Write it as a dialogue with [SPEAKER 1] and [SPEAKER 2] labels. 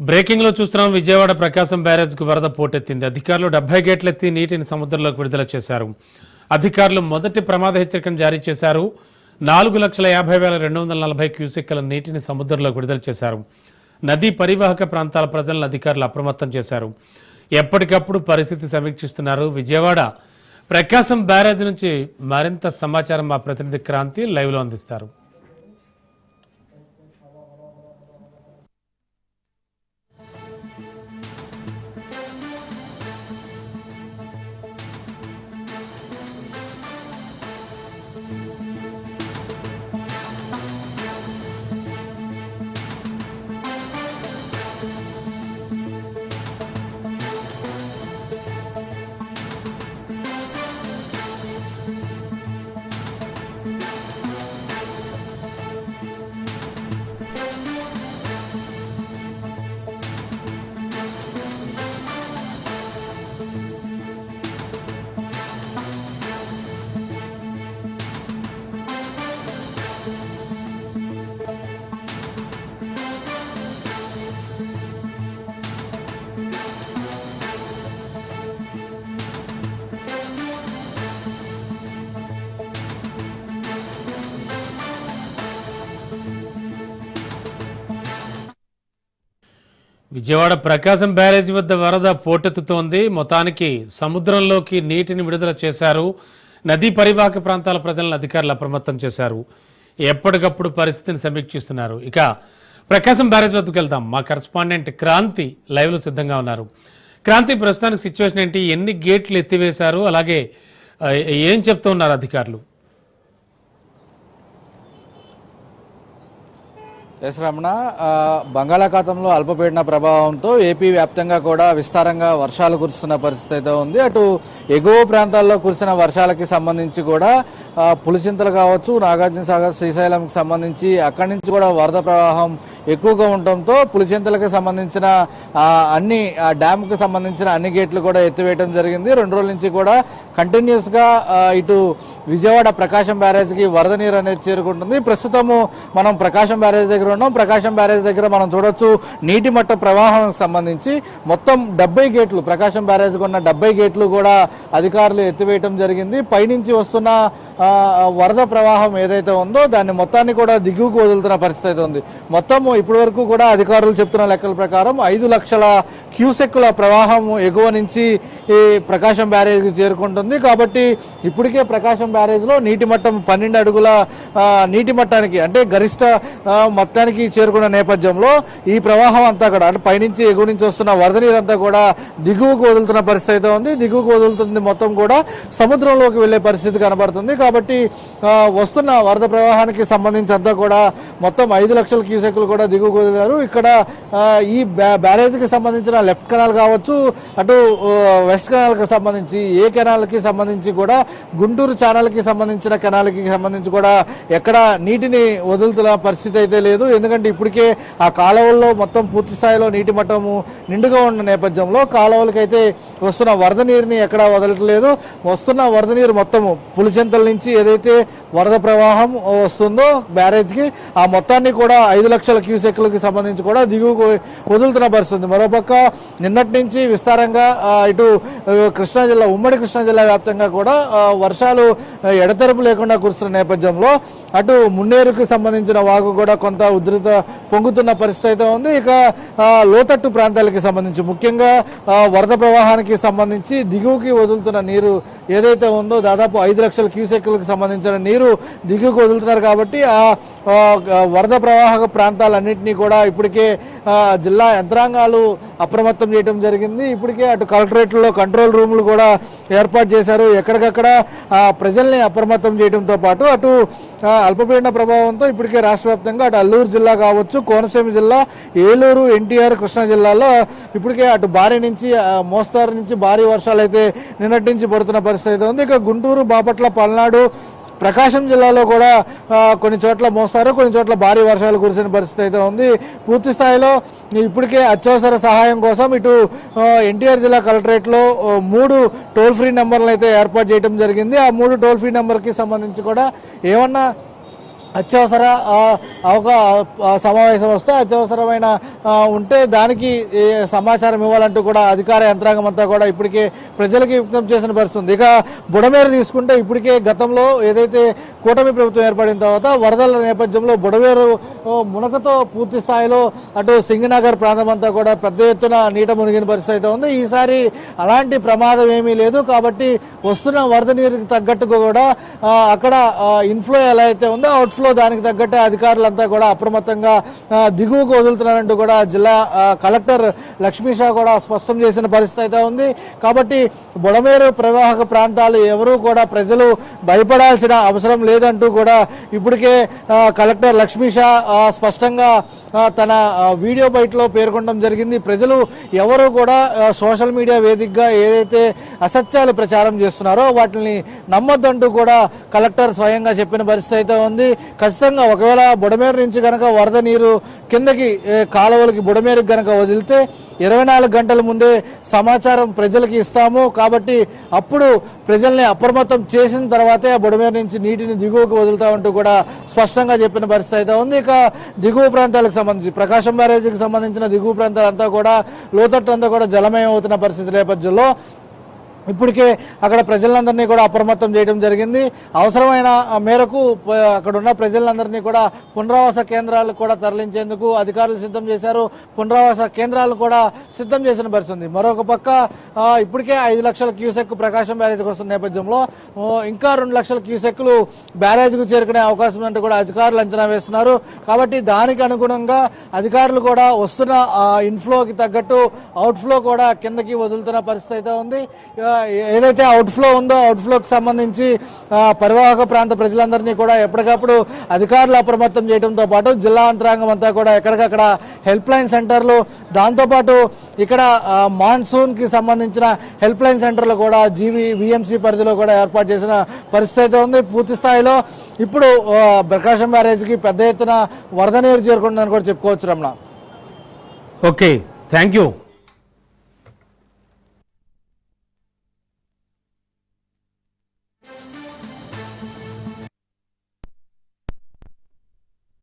[SPEAKER 1] బ్రేకింగ్లో చూస్తున్నాం విజయవాడ ప్రకాశం బ్యారేజ్కు వరద పోటెత్తింది. అధికారులు డెబ్బై గేట్లెత్తి నీటిని సముద్రంలోకి విడుదల చేశారు. అధికారులు మొదటి ప్రమాద హెచ్చరికను జారీ చేశారు. నాలుగు లక్షల యాభై వేల రెండు వందల నలభై క్యూసెక్కుల నీటిని సముద్రంలోకి విడుదల చేశారు. నదీ పరివాహక ప్రాంతాల ప్రజలను అధికారులు అప్రమత్తం చేశారు. ఎప్పటికప్పుడు పరిస్థితి సమీక్షిస్తున్నారు విజయవాడ. ప్రకాశం బ్యారేజ్ నుంచి మరింత సమాచారం మా ప్రతినిధి క్రాంతి లైవ్లో అందిస్తారు. విజయవాడ ప్రకాశం బ్యారేజీ వద్ద వరద పోటెత్తుతోంది. మొత్తానికి సముద్రంలోకి నీటిని విడుదల చేశారు. నదీ పరివాహక ప్రాంతాల ప్రజలను అధికారులు అప్రమత్తం చేశారు. ఎప్పటికప్పుడు పరిస్థితిని సమీక్షిస్తున్నారు. ఇక ప్రకాశం బ్యారేజ్ వద్దకు వెళ్దాం. మా కరస్పాండెంట్ క్రాంతి లైవ్లో సిద్ధంగా ఉన్నారు. క్రాంతి ప్రస్తుతానికి సిచ్యువేషన్ ఏంటి? ఎన్ని గేట్లు ఎత్తివేశారు? అలాగే ఏం చెప్తూ ఉన్నారు అధికారులు?
[SPEAKER 2] ఎస్ రమణ బంగాళాఖాతంలో అల్పపీడన ప్రభావంతో ఏపీ వ్యాప్తంగా కూడా విస్తారంగా వర్షాలు కురుస్తున్న పరిస్థితి అయితే ఉంది. అటు ఎగువ ప్రాంతాల్లో కురిసిన వర్షాలకి సంబంధించి కూడా పులిచింతలు కావచ్చు నాగార్జున సాగర్ శ్రీశైలంకి సంబంధించి అక్కడి నుంచి కూడా వరద ప్రవాహం ఎక్కువగా ఉండటంతో పులిచింతలకు సంబంధించిన అన్ని డ్యామ్కు డ్యామ్కి సంబంధించిన అన్ని గేట్లు కూడా ఎత్తివేయడం జరిగింది. రెండు రోజుల నుంచి కూడా కంటిన్యూస్గా ఇటు విజయవాడ ప్రకాశం బ్యారేజ్కి వరద నీరు అనేది చేరుకుంటుంది. ప్రస్తుతము మనం ప్రకాశం బ్యారేజ్ దగ్గర ఉన్నాం. ప్రకాశం బ్యారేజ్ దగ్గర మనం చూడొచ్చు నీటి మట్ట ప్రవాహం సంబంధించి మొత్తం డెబ్బై గేట్లు ప్రకాశం బ్యారేజ్కి ఉన్న డెబ్బై గేట్లు కూడా అధికారులు ఎత్తివేయటం జరిగింది. పైనుంచి వస్తున్న వరద ప్రవాహం ఏదైతే ఉందో దాన్ని మొత్తాన్ని కూడా దిగువకు వదులుతున్న పరిస్థితి అయితే ఉంది. మొత్తం ఇప్పటి వరకు కూడా అధికారులు చెప్తున్న లెక్కల ప్రకారం ఐదు లక్షల క్యూసెక్కుల ప్రవాహం ఎగువ నుంచి ఈ ప్రకాశం బ్యారేజ్కి చేరుకుంటుంది. కాబట్టి ఇప్పటికే ప్రకాశం బ్యారేజ్లో నీటి మట్టం పన్నెండు అడుగుల నీటి మట్టానికి అంటే గరిష్ట మొత్తానికి చేరుకున్న నేపథ్యంలో ఈ ప్రవాహం అంతా కూడా అంటే పైనుంచి ఎగువ నుంచి వస్తున్న వరద నీరంతా కూడా దిగువకు వదులుతున్న పరిస్థితి అయితే ఉంది. దిగువకు వదులుతుంది మొత్తం కూడా సముద్రంలోకి వెళ్ళే పరిస్థితి కనబడుతుంది. కాబట్టి వస్తున్న వరద ప్రవాహానికి సంబంధించి అంతా కూడా మొత్తం ఐదు లక్షల క్యూసెక్లు కూడా దిగువకు వదిలారు ఇక్కడ ఈ బ్యా- బ్యారేజ్కి సంబంధించిన లెఫ్ట్ కెనాల్ కావచ్చు అటు వెస్ట్ కెనాల్కి సంబంధించి ఏ కెనాల్కి సంబంధించి కూడా గుంటూరు ఛానల్కి సంబంధించిన కెనాల్కి సంబంధించి కూడా ఎక్కడ నీటిని వదులుతున్న పరిస్థితి అయితే లేదు. ఎందుకంటే ఇప్పటికే ఆ కాలువల్లో మొత్తం పూర్తి స్థాయిలో నీటి మట్టము నిండుగా ఉన్న నేపథ్యంలో కాలువలకైతే వస్తున్న వరద నీరుని ఎక్కడా వదలట్లేదు. వస్తున్న వరద నీరు మొత్తము పులిచెంతల నుంచి ఏదైతే వరద ప్రవాహం వస్తుందో బ్యారేజ్కి ఆ మొత్తాన్ని కూడా ఐదు లక్షల క్యూసెక్లకి సంబంధించి కూడా దిగువకు వదులుతున్న పరిస్థితి ఉంది. మరోపక్క నిన్నటి నుంచి విస్తారంగా ఇటు కృష్ణా జిల్లా ఉమ్మడి కృష్ణా జిల్లా వ్యాప్తంగా కూడా వర్షాలు ఎడతెరపు లేకుండా కురుస్తున్న నేపథ్యంలో అటు మున్నేరుకు సంబంధించిన వాగు కూడా కొంత ఉధృత పొంగుతున్న పరిస్థితి అయితే ఉంది ఇక లోతట్టు ప్రాంతాలకి సంబంధించి ముఖ్యంగా వరద ప్రవాహానికి సంబంధించి దిగువకి వదులుతున్న నీరు ఏదైతే ఉందో దాదాపు ఐదు లక్షల క్యూసెక్లకు సంబంధించిన నీరు దిగుకు వదులుతున్నారు కాబట్టి ఆ, వరద ప్రవాహక ప్రాంతాలన్నింటినీ కూడా ఇప్పటికే జిల్లా యంత్రాంగాలు అప్రమత్తం చేయడం జరిగింది. ఇప్పటికే అటు కలెక్టరేట్లో కంట్రోల్ రూములు కూడా ఏర్పాటు చేశారు. ఎక్కడికక్కడ ప్రజల్ని అప్రమత్తం చేయడంతో పాటు అటు అల్పపీడన ప్రభావంతో ఇప్పటికే రాష్ట్ర వ్యాప్తంగా అటు అల్లూరు జిల్లా కావచ్చు కోనసీమ జిల్లా ఏలూరు ఎన్టీఆర్ కృష్ణా జిల్లాలో ఇప్పటికే అటు భారీ నుంచి మోస్తారు నుంచి భారీ వర్షాలు అయితే నిన్నటి నుంచి పడుతున్న పరిస్థితి అయితే ఉంది. ఇక గుంటూరు బాపట్ల పల్నాడు ప్రకాశం జిల్లాలో కూడా కొన్ని చోట్ల మోస్తారు కొన్ని చోట్ల భారీ వర్షాలు కురిసిన పరిస్థితి అయితే ఉంది. పూర్తి స్థాయిలో ఇప్పటికే అత్యవసర సహాయం కోసం ఇటు ఎన్టీఆర్ జిల్లా కలెక్టరేట్లో మూడు టోల్ ఫ్రీ నెంబర్లు అయితే ఏర్పాటు చేయడం జరిగింది. ఆ మూడు టోల్ ఫ్రీ నెంబర్కి సంబంధించి కూడా ఏమన్నా అత్యవసర ఒక సమావేశం వస్తే అత్యవసరమైన ఉంటే దానికి సమాచారం ఇవ్వాలంటూ కూడా అధికార యంత్రాంగం అంతా కూడా ఇప్పటికే ప్రజలకి విజ్ఞప్తి చేసిన పరిస్థితుంది. ఇక బుడమేరు తీసుకుంటే ఇప్పటికే గతంలో ఏదైతే కూటమి ప్రభుత్వం ఏర్పడిన తర్వాత వరదల నేపథ్యంలో బుడమేరు మునకతో పూర్తి స్థాయిలో అటు సింగనగర్ ప్రాంతం అంతా కూడా పెద్ద ఎత్తున నీట మునిగిన పరిస్థితి అయితే ఉంది. ఈసారి అలాంటి ప్రమాదం ఏమీ లేదు. కాబట్టి వస్తున్న వరద నీరుకి తగ్గట్టుగా కూడా అక్కడ ఇన్ఫ్లో ఎలా అయితే ఉందో అవుట్ఫ్లో దానికి తగ్గట్టు అధికారులంతా కూడా అప్రమత్తంగా దిగువకు వదులుతున్నారంటూ కూడా జిల్లా కలెక్టర్ లక్ష్మీ షా కూడా స్పష్టం చేసిన పరిస్థితి అయితే ఉంది. కాబట్టి బుడమేరు ప్రవాహక ప్రాంతాలు ఎవరూ కూడా ప్రజలు భయపడాల్సిన అవసరం లేదంటూ కూడా ఇప్పటికే కలెక్టర్ లక్ష్మీ షా స్పష్టంగా తన వీడియో బయటలో పేర్కొనడం జరిగింది. ప్రజలు ఎవరు కూడా సోషల్ మీడియా వేదికగా ఏదైతే అసత్యాలు ప్రచారం చేస్తున్నారో వాటిని నమ్మొద్దంటూ కూడా కలెక్టర్ స్వయంగా చెప్పిన పరిస్థితి అయితే ఉంది. ఖచ్చితంగా ఒకవేళ బుడమేరు నుంచి కనుక వరద నీరు కిందకి కాలువలకి బుడమేరుకి గనక వదిలితే ఇరవై నాలుగు గంటల ముందే సమాచారం ప్రజలకి ఇస్తాము. కాబట్టి అప్పుడు ప్రజల్ని అప్రమత్తం చేసిన తర్వాతే ఆ బుడమేరు నుంచి నీటిని దిగువకు వదులుతామంటూ కూడా స్పష్టంగా చెప్పిన పరిస్థితి అయితే ఉంది. ఇక దిగువ ప్రాంతాలకు సంబంధించి ప్రకాశం బ్యారేజీకి సంబంధించిన దిగువ ప్రాంతాలంతా కూడా లోతట్టు అంతా కూడా జలమయం అవుతున్న పరిస్థితి నేపథ్యంలో ఇప్పటికే అక్కడ ప్రజలందరినీ కూడా అప్రమత్తం చేయడం జరిగింది. అవసరమైన మేరకు అక్కడున్న అక్కడ ఉన్న ప్రజలందరినీ కూడా పునరావాస కేంద్రాలకు కూడా తరలించేందుకు అధికారులు సిద్ధం చేశారు. పునరావాస కేంద్రాలు కూడా సిద్ధం చేసిన పరిస్థితి ఉంది. మరొక పక్క ఇప్పటికే ఐదు లక్షల క్యూసెక్ ప్రకాశం బ్యారేజ్కి వస్తున్న నేపథ్యంలో ఇంకా రెండు లక్షల క్యూసెక్లు బ్యారేజ్కు చేరుకునే అవకాశం ఉందంటూ కూడా అధికారులు అంచనా వేస్తున్నారు. కాబట్టి దానికి అనుగుణంగా అధికారులు కూడా వస్తున్న ఇన్ఫ్లోకి తగ్గట్టు అవుట్ఫ్లో కూడా కిందకి వదులుతున్న పరిస్థితి అయితే ఉంది. ఏదైతే అవుట్ఫ్లో ఉందో అవుట్ఫ్లోకి సంబంధించి పరివాహక ప్రాంత ప్రజలందరినీ కూడా ఎప్పటికప్పుడు అధికారులు అప్రమత్తం చేయడంతో పాటు జిల్లా యంత్రాంగం అంతా కూడా ఎక్కడికక్కడ హెల్ప్ లైన్ సెంటర్లు దాంతోపాటు ఇక్కడ మాన్సూన్కి సంబంధించిన హెల్ప్ లైన్ సెంటర్లు కూడా జీవీ విఎంసీ పరిధిలో కూడా ఏర్పాటు చేసిన పరిస్థితి అయితే ఉంది. పూర్తి స్థాయిలో ఇప్పుడు ప్రకాశం బ్యారేజ్కి పెద్ద ఎత్తున వరద నీరు చేరుకుంటుందని కూడా చెప్పుకోవచ్చు రమణ.
[SPEAKER 1] Okay thank you